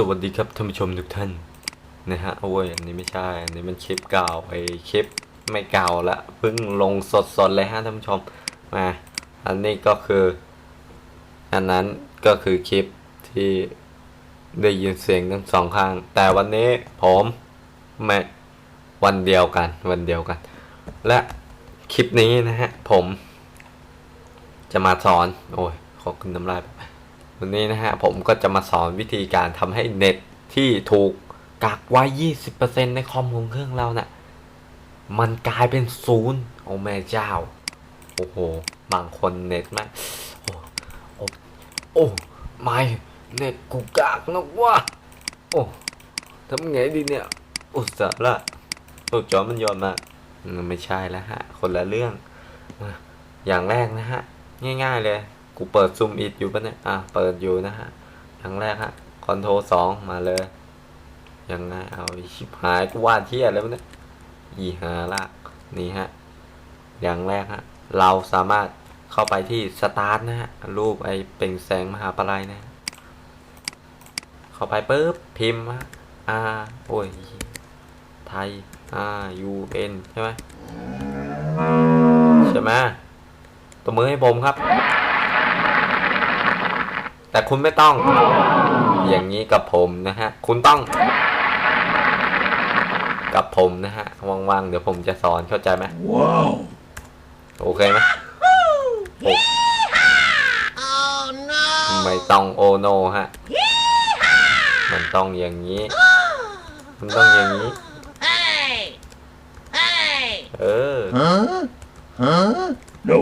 สวัสดีครับท่านผู้ชมทุกท่านนะฮะโอ้ยอันนี้ไม่ใช่ อันนี้มันคลิปเก่าไอ้คลิปไม่เก่าละเพิ่งลงสดๆเลยฮะท่านผู้ชมมาอันนี้ก็คือ อันนั้นก็คือคลิปที่ได้ยินเสียงทั้งสองข้าง แต่วันนี้ผมไม่วันเดียวกันวันเดียวกัน และคลิปนี้นะฮะผมจะมาสอน โอ้ยขอขึ้นน้ำลายไป วันนี้นะฮะผมก็จะมาสอนวิธีการทำให้เน็ตที่ถูกกักไว้ 20%ในคอมของเครื่องเรานะ่ะ มันกลายเป็นศูนย์โอ้แม่เจ้า โอ้โห บางคนเน็ตไม่โอ้โอ้โอ้ไม่เน็ตกูกากนะวะโอ้ทำไงดีเนี่ยอุตส่าห์ละโอ้จอมันยอมมากไม่ใช่แล้วฮะ คนละเรื่อง อย่างแรกนะฮะ ง่าย ๆเลย กูเปิดซูมอิดอยู่ปะเนี่ย อะ เปิดอยู่นะฮะอย่างแรกฮะ คอนโทรสองมาเลย ยังไง เอาชิบหายกูวาดเทียแล้วะเนี่ยอีหาละ นี่ฮะ อย่างแรกฮะ เราสามารถเข้าไปที่สตาร์ทนะฮะ รูปไอ้เป่งแสงมหาปลายนะ เข้าไปปุ๊บ พิมพ์ฮะ R โอ้ย ไทย R U N ใช่ไหมใช่ไหมตัวมือให้ผมครับ แต่คุณไม่ต้อง อย่างนี้กับผมนะฮะ คุณต้อง กับผมนะฮะว่างๆเดี๋ยวผมจะสอนเข้าใจไหม Wow. โอเคไหมโอไม่ต้องโอโนฮะ มันต้องอย่างนี้ มันต้องอย่างนี้ Hey! Hey! เออ Huh? Huh? No.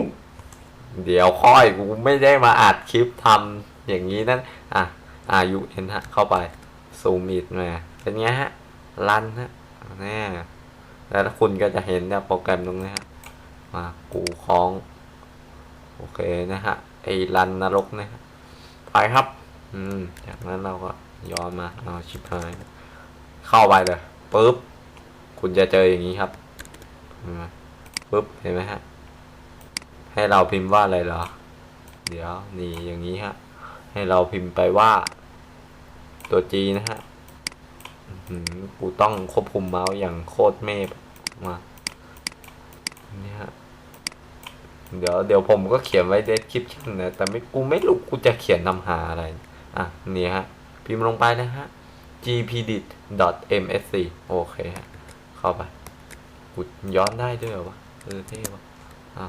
เดี๋ยวค่อยกูไม่ได้มาอัดคลิปทำ อย่างนี้นั่นอะอายุเอ็นฮะเข้าไปซูมอิดมาเป็นไงฮะรันฮะแน่แล้วคุณก็จะเห็นเนี่ยโปรแกรมตรงนี้ฮะมากูคล้อง โอเคนะฮะไอ้รันนรกนะฮะไปครับ อืมจากนั้นเราก็ย้อนมาเอาชิบหายเข้าไปเลยปุ๊บคุณจะเจออย่างนี้ครับปุ๊บเห็นไหมฮะให้เราพิมพ์ว่าอะไรเหรอ เดี๋ยวนี่อย่างนี้ฮะ ให้เราพิมพ์ไปว่า ตัว G นะฮะกูต้องควบคุมเมาส์อย่างโคตรเมพมานี่ฮะเดี๋ยวเดี๋ยวผมก็เขียนไว้ description นะแต่ไม่กูไม่รู้กูจะเขียนนำหาอะไร อะ นี่ฮะ พิมพ์ลงไปนะฮะ gpdit.msc โอเคฮะ เข้าไปกูย้อนได้ด้วยเหรอวะ เออเท่วะอะ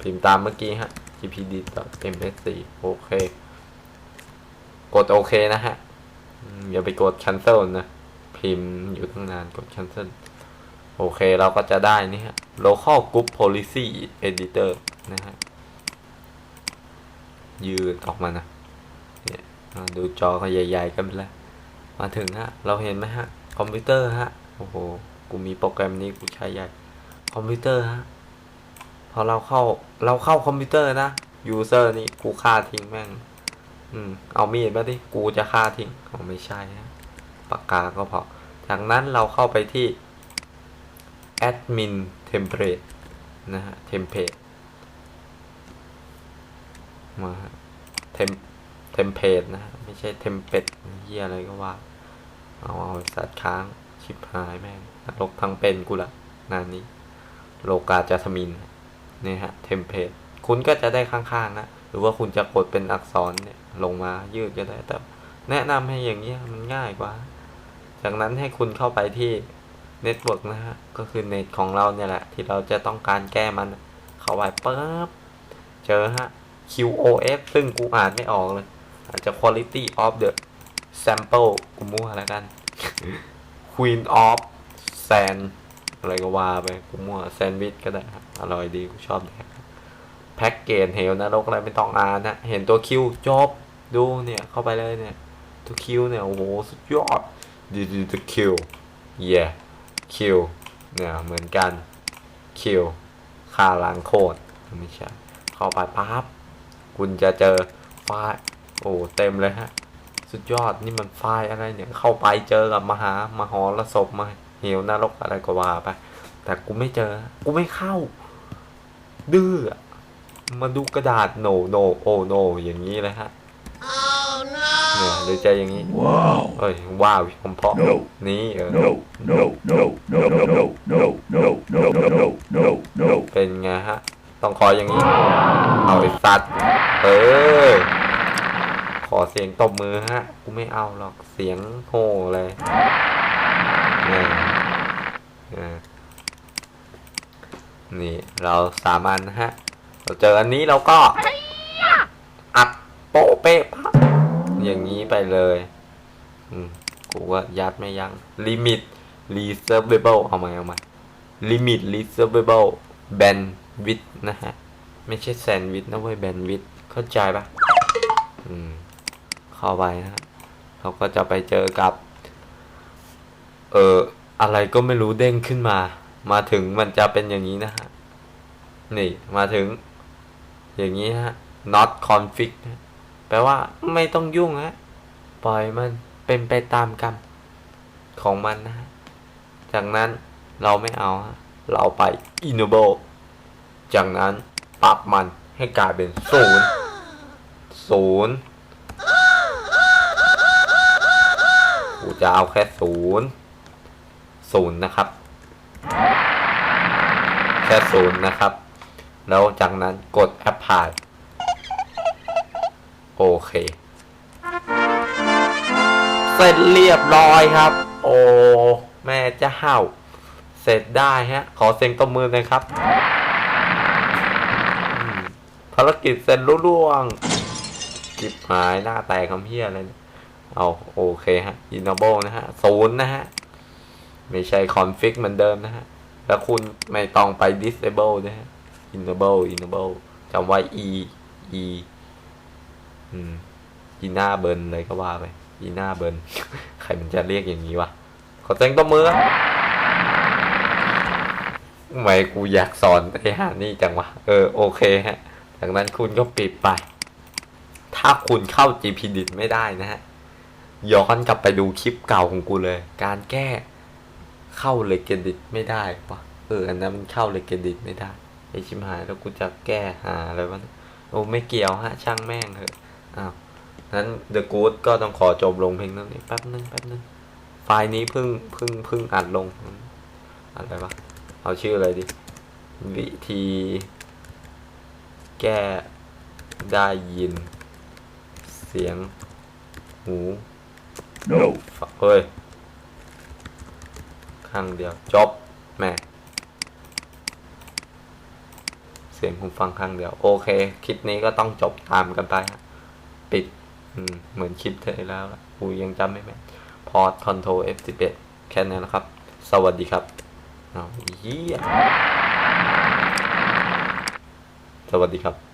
พิมพ์ตามเมื่อกี้ฮะ gpd msc โอเค กดโอเคนะฮะ อย่าไปกด cancel นะ พิมพ์อยู่ตั้งนานกด cancel โอเคเราก็จะได้นี่ฮะ local group policy editor นะฮะ ยืดออกมานะเนี่ยดูจอก็ใหญ่ ๆ กันไปแล้ว มาถึงฮะ เราเห็นไหมฮะ คอมพิวเตอร์ฮะ โอ้โห กูมีโปรแกรมนี้กูใช้ใหญ่ คอมพิวเตอร์ฮะ อเราเข้าเราเข้าคอมพิวเตอร์นะยูเซอร์นี่กูฆ่าทิ้งแม่ง อืม เอามีดมาดิ กูจะฆ่าทิ้งเอาไม่ใช่ฮะปากกาก็พอ จากนั้นเราเข้าไปที่ admin template นะฮะ template มา tem template นะฮะไม่ใช่ template เฮียอะไรก็ว่า เอาเอาสัตว์ค้างชิบหายแม่งนรกทั้งเป็นกูละงานนี้ โลกาจะสมิน นี่ฮะ template คุณก็จะได้ข้างๆนะหรือว่าคุณจะกดเป็นอักษรเนี่ยลงมายืดก็ได้แต่ แนะนำให้อย่างเงี้ยมันง่ายกว่า จากนั้นให้คุณเข้าไปที่เน็ตเวิร์กนะฮะก็คือเน็ตของเราเนี่ยแหละ ที่เราจะต้องการแก้มันเข้าไปปั๊บเจอฮะ QoF ซึ่งกูอ่านไม่ออกเลย อาจจะ quality of the sample กูมั่วแล้วกัน Queen of Sand อะไรก็ว่าไปกูมั่วแซนด์วิชก็ได้อร่อยดีกูชอบแดกแพ็กเกจเหวนรกอะไรไม่ต้องอ่านนะ เห็นตัวคิวจบดูเนี่ยเข้าไปเลยเนี่ย ตัวคิวเนี่ย โอ้โห สุดยอดดีดีตัวคิว yeah คิวเนี่ย เหมือนกันคิวค่าล้างโคตรไม่ใช่ เข้าไปปั๊บคุณจะเจอไฟโอ้เต็มเลยฮะ สุดยอดนี่มันไฟอะไรเนี่ย เข้าไปเจอกับมหามหรสพมา เหวนรกอะไรก็ว่าไป แต่กูไม่เจอ กูไม่เข้า ดื้อ มาดูกระดาษโนโนโอโนอย่างนี้เลยฮะเนี่ยหรืใจอย่างนี้ ว้าวเอ้ย ว้าวผมเพาะนี่เออเป็นไงฮะ ต้องคอยอย่างนี้ เอาไอ้สัตว์ เออ ขอเสียงตบมือฮะ กูไม่เอาหรอก เสียงโห่เลย นี่เราสามัญนะฮะ เราเจออันนี้เราก็อัดโป๊ะเป๊ะปั๊บอย่างนี้ไปเลย อืมกูว่ายัดไม่ยั้ง limit reservable เอามาเอามา limit reservable bandwidth นะฮะ ไม่ใช่แซนด์วิชนะเว้ย bandwidth เข้าใจปะอืม เข้าไปนะฮะเราก็จะไปเจอกับ เอออะไรก็ไม่รู้เด้งขึ้นมา มาถึงมันจะเป็นอย่างนี้นะฮะ นี่มาถึง อย่างนี้ฮะ not config นะแปลว่าไม่ต้องยุ่งฮะ ปล่อยมันเป็นไปตามกรรมของมันนะฮะ จากนั้นเราไม่เอาฮะ เราไป enable จากนั้นปรับมันให้กลายเป็นศูนย์ศูนย์กูจะเอาแค่ศูนย์ศูนย์นะครับ แค่ศูนย์นะครับ แล้วจากนั้นกด apply โอเค เสร็จเรียบร้อยครับ โอ้ แม่จะเห่า เสร็จได้ฮะ ขอเสียงตบมือหน่อยครับ ภารกิจเสร็จรุ่ร่วงจิบหายหน้าแตกคำเพี้ยอะไรเนี่ยเอาโอเคฮะ enable นะฮะศูนย์นะฮะ ไม่ใช่ config เหมือนเดิมนะฮะ แล้วคุณไม่ต้องไป disable นะฮะ enable enable จำไว้ e e อืมอีหน้าเบิร์นเลยก็ว่าไปอีหน้าเบิร์นใครมันจะเรียกอย่างนี้วะขอแจ้งตัวมือทำไมกูอยากสอนไอ้ห่านี่จังวะ เออโอเคฮะจากนั้นคุณก็ปิดไป ถ้าคุณเข้า GPD ไม่ได้นะฮะ ย้อนกลับไปดูคลิปเก่าของกูเลย การแก้เข้าเลกดิตไม่ได้วะเอออันนั้นมันเข้าเลกดิตไม่ได้ ไอชิมหายแล้วกูจะแก้หาอะไรวะเนี่ยโอ้ไม่เกี่ยวฮะ ช่างแม่งเถอะอ้าวนั้น The Good ก็ต้องขอจบลงเพียงเท่านี้แป๊บนึงแป๊บนึงไฟล์นี้เพิ่งเพิ่งเพิ่งอัดลงอะไรวะเอาชื่ออะไรดิ วิธี แก้ได้ยิน เสียง หู No. ฝเอ้ย ข้างเดียว จบ แม่ เสียงผมฟังครั้งเดียว โอเค คลิปนี้ก็ต้องจบตามกันไป ปิดเหมือนคลิปเธอแล้วกูยังจำไม่แม่นพอร์ตคอนโทรล F11 แค่นั้นนะครับ สวัสดีครับเอาเยี่ยสวัสดีครับ